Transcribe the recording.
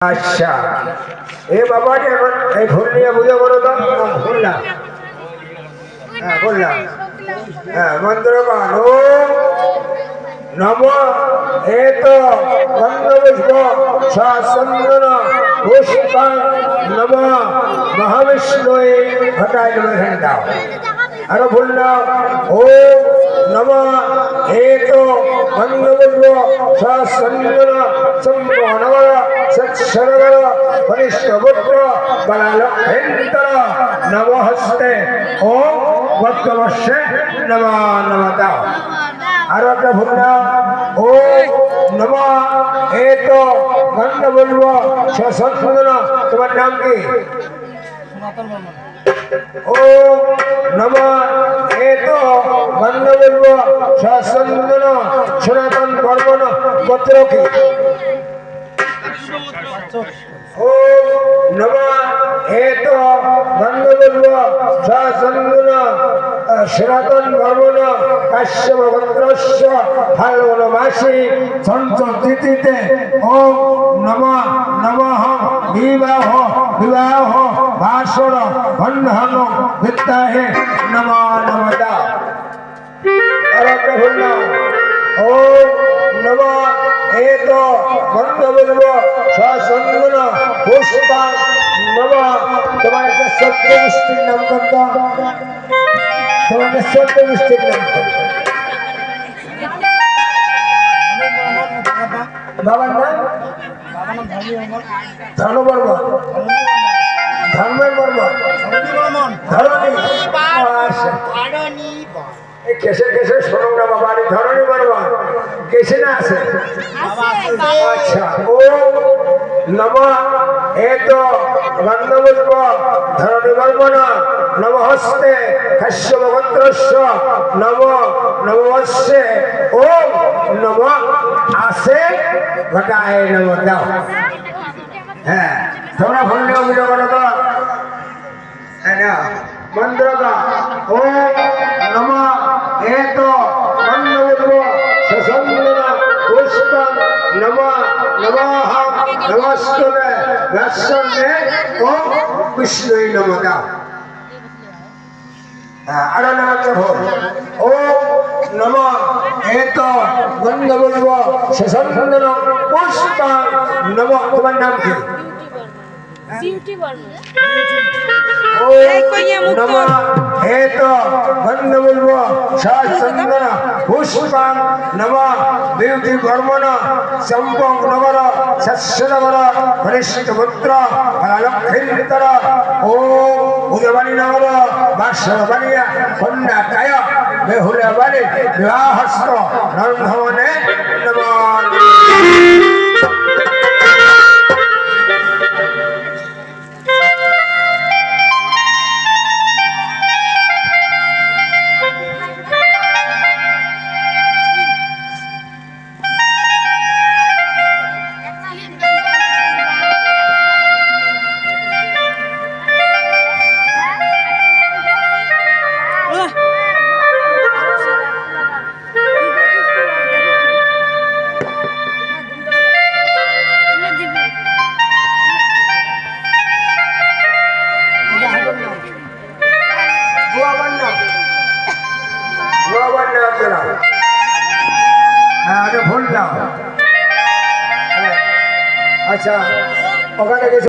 আচ্ছা। এ বাবাটি এখন এই ভুল নিয়ে বুঝে বলো তো। বললাম হ্যাঁ বললাম হ্যাঁ মন্ত্র গান ও নম, এ তো বন্ধবিষ্ণ সচন্দন পুষ্পাং নম মহাবিষ্ণু ঘটায় নম দাও। আরও বললাম ও নম হে তো বন্ধবিষ্ণ সচন্দন সম্পনগর পুত্র বালক্ষেন্তর নমহস্তে ও বর্তবর্ষে নম নম দাও আরও একটা ভুললাম ও নম এ তো গন্ধ বলব সৎসন্দন তোমার নাম কি ও নম এ তো গন্ধ বলব সৎসন্দন সনাতন কর্মন গোত্র কি নম নম বিবাহ ভাষণ বন্ধন বিদ্যাহে নম নমদা সত্য মিষ্টির নাম তোমার একটা সত্য মিষ্টির নাম কত বাবার নাম? ধর্মবর্ম ধর্মের বর্ম ধরণী। আচ্ছা। কেসে কেসে শোনো না বাবা আমি ধরণী বর্ম কেসে না আছে? আচ্ছা ও নম এ তো গন্ধপুষ্প ধরণী বর্মণ নমহস্তে কাশ্যপ গোত্রস্য নম নমস্যে ও নম আসে, ঘটায় নম দাও। হ্যাঁ তোমরা ভুললে অভিযোগ করো তো। হ্যাঁ না মন্ত্র का ও নম, এ তো মন্ত্র পুষ্প নম নমঃ নমস্তুতে। দর্শনে ও বিষ্ণুই নম দাও হ্যাঁ, আরও নাম আছে ভোগ ও নম। এ তো গন্ধ বলব সসন্দন পুষ্প নম। তোমার নাম কি? সিউটি বর্মন ও নম। হে তো গন্ধ বলব সচন্দন পুষ্পাং নম বিউতি বর্মণ চম্পক নগর শস্যনগর ঘনিষ্ঠ পুত্র লক্ষিন্তর ও উদবাণী নগর বাসবাণিয়া কন্যা কায় বেহুল বাণী আচ্ছা ওখানে গেছে